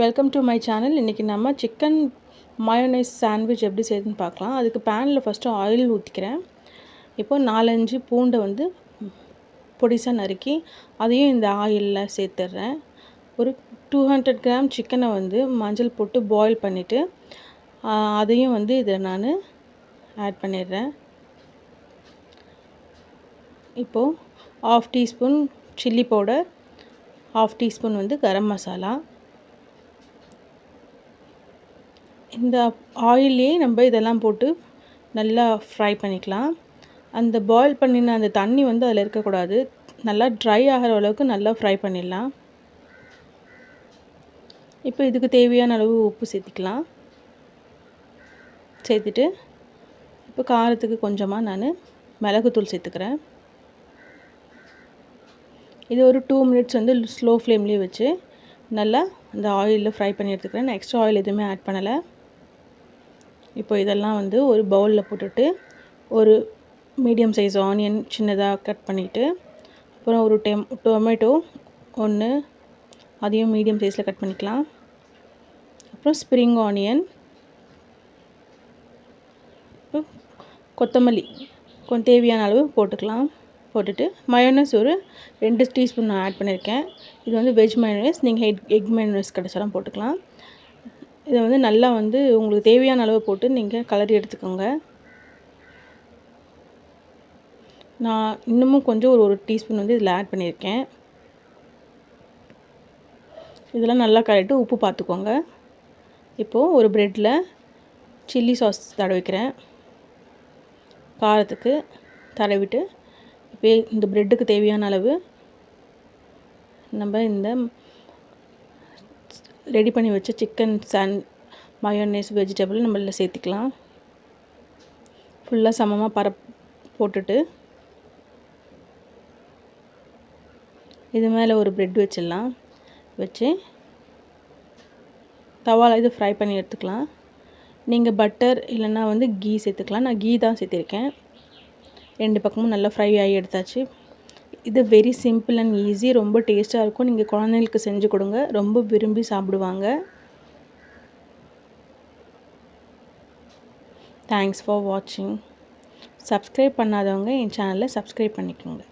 Welcome to my channel இன்றைக்கி நம்ம chicken mayonnaise sandwich எப்படி செய்யுதுன்னு பார்க்கலாம். அதுக்கு பேனில் ஃபஸ்ட்டு ஆயில் ஊற்றிக்கிறேன் இப்போ நாலஞ்சு பூண்டை வந்து பொடிசாக நறுக்கி அதையும் இந்த ஆயிலில் சேர்த்துட்றேன். ஒரு டூ ஹண்ட்ரட் கிராம் சிக்கனை வந்து மஞ்சள் போட்டு பாயில் பண்ணிவிட்டு அதையும் வந்து இதில் நான் ஆட் பண்ணிடுறேன். இப்போது half teaspoon chilli powder half teaspoon வந்து கரம் மசாலா இந்த ஆயிலே நம்ம இதெல்லாம் போட்டு நல்லா ஃப்ரை பண்ணிக்கலாம். அந்த பாயில் பண்ணின அந்த தண்ணி வந்து அதில் இருக்கக்கூடாது. நல்லா ட்ரை ஆகிற அளவுக்கு நல்லா ஃப்ரை பண்ணிடலாம். இப்போ இதுக்கு தேவையான அளவு உப்பு சேர்த்திக்கலாம். சேர்த்துட்டு இப்போ காரத்துக்கு கொஞ்சமாக நான் மிளகுத்தூள் சேர்த்துக்கிறேன். இது ஒரு டூ மினிட்ஸ் வந்து ஸ்லோ ஃப்ளேம்லேயே வச்சு நல்லா அந்த ஆயிலில் ஃப்ரை பண்ணி எடுத்துக்கிறேன். நான் எக்ஸ்ட்ரா ஆயில் எதுவுமே ஆட் பண்ணலை. இப்போ இதெல்லாம் வந்து ஒரு பவுலில் போட்டுட்டு ஒரு மீடியம் சைஸ் ஆனியன் சின்னதாக கட் பண்ணிவிட்டு அப்புறம் ஒரு டெம் டொமேட்டோ ஒன்று அதையும் மீடியம் சைஸில் கட் பண்ணிக்கலாம். அப்புறம் ஸ்ப்ரிங் ஆனியன் கொத்தமல்லி கொஞ்சம் தேவையான அளவு போட்டுக்கலாம். போட்டுட்டு மயோனஸ் ஒரு ரெண்டு டீஸ்பூன் நான் ஆட் பண்ணியிருக்கேன். இது வந்து வெஜ் மயோனஸ் நீங்கள் எக் எக் மயோனஸ் கிடச்சாலும் போட்டுக்கலாம். இதை வந்து நல்லா வந்து உங்களுக்கு தேவையான அளவு போட்டு நீங்கள் கலரி எடுத்துக்கோங்க. நான் இன்னமும் கொஞ்சம் ஒரு ஒரு டீஸ்பூன் வந்து இதில் ஆட் பண்ணியிருக்கேன். இதெல்லாம் நல்லா கலட்டு உப்பு பார்த்துக்கோங்க. இப்போது ஒரு ப்ரெட்டில் சில்லி சாஸ் தடவிக்கிறேன் காரத்துக்கு தடவிட்டு இப்போ இந்த ப்ரெட்டுக்கு தேவையான அளவு நம்ம இந்த ரெடி பண்ணி வச்ச சிக்கன் சான் மயோனேஸ் வெஜிடபிள் நம்ம இதில் சேர்த்துக்கலாம். ஃபுல்லாக சமமாக பர போட்டுட்டு இது மேலே ஒரு ப்ரெட் வச்சிடலாம். வச்சு தவாவில் இது ஃப்ரை பண்ணி எடுத்துக்கலாம். நீங்கள் பட்டர் இல்லைன்னா வந்து கீ சேர்த்துக்கலாம். நான் கீ தான் சேர்த்துருக்கேன். ரெண்டு பக்கமும் நல்லா ஃப்ரை ஆகி எடுத்தாச்சு. இது வெரி சிம்பிள் அண்ட் ஈஸி ரொம்ப டேஸ்ட்டாக இருக்கும். நீங்கள் குழந்தைங்களுக்கு செஞ்சு கொடுங்க. ரொம்ப விரும்பி சாப்பிடுவாங்க. தேங்க்ஸ் ஃபார் வாட்சிங் சப்ஸ்கிரைப் பண்ணாதவங்க என் சேனலை சப்ஸ்கிரைப் பண்ணிக்கோங்க.